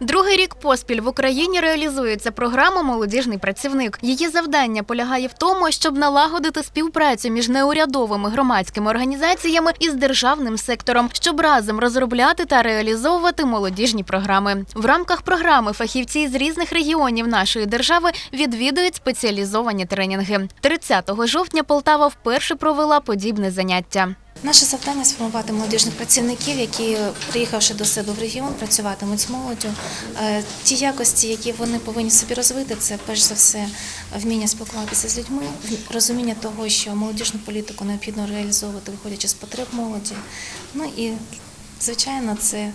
Другий рік поспіль в Україні реалізується програма Молодіжний працівник. Її завдання полягає в тому, щоб налагодити співпрацю між неурядовими громадськими організаціями і з державним сектором, щоб разом розробляти та реалізовувати молодіжні програми. В рамках програми фахівці з різних регіонів нашої держави відвідують спеціалізовані тренінги. 30 жовтня Полтава вперше провела подібне заняття. Наше завдання сформувати молодіжних працівників, які, приїхавши до себе в регіон, працюватимуть з молоддю. Е, Ті якості, які вони повинні собі розвити, це перш за все вміння спілкуватися з людьми, розуміння того, що молодіжну політику необхідно реалізовувати, виходячи з потреб молоді. Ну і, звичайно, це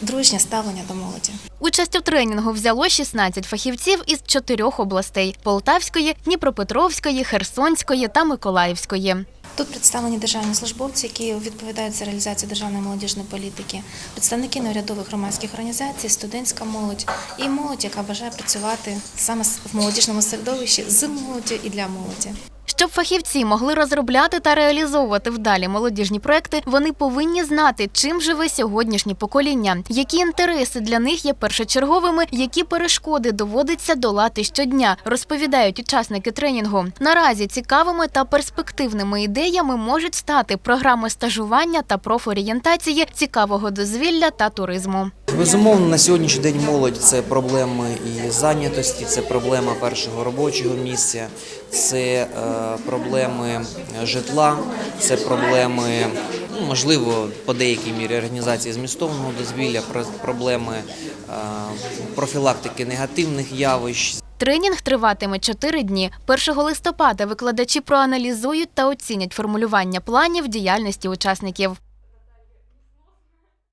дружнє ставлення до молоді. Участь у тренінгу взяло 16 фахівців із чотирьох областей: Полтавської, Дніпропетровської, Херсонської та Миколаївської. Тут представлені державні службовці, які відповідають за реалізацію державної молодіжної політики, представники неурядових громадських організацій, студентська молодь і молодь, яка бажає працювати саме в молодіжному середовищі з молоддю і для молоді. Щоб фахівці могли розробляти та реалізовувати вдалі молодіжні проекти, вони повинні знати, чим живе сьогоднішнє покоління, які інтереси для них є першочерговими, які перешкоди доводиться долати щодня, розповідають учасники тренінгу. Наразі цікавими та перспективними ідеями можуть стати програми стажування та профорієнтації, цікавого дозвілля та туризму. Безумовно, на сьогоднішній день молодь це проблеми і зайнятості, це проблема першого робочого місця, це е, проблеми житла, це проблеми, ну, можливо, по деякій мірі організації змістовного дозвілля, про- проблеми е, профілактики негативних явищ, Тренінг триватиме 4 дні. 1 листопада викладачі проаналізують та оцінять формулювання планів діяльності учасників.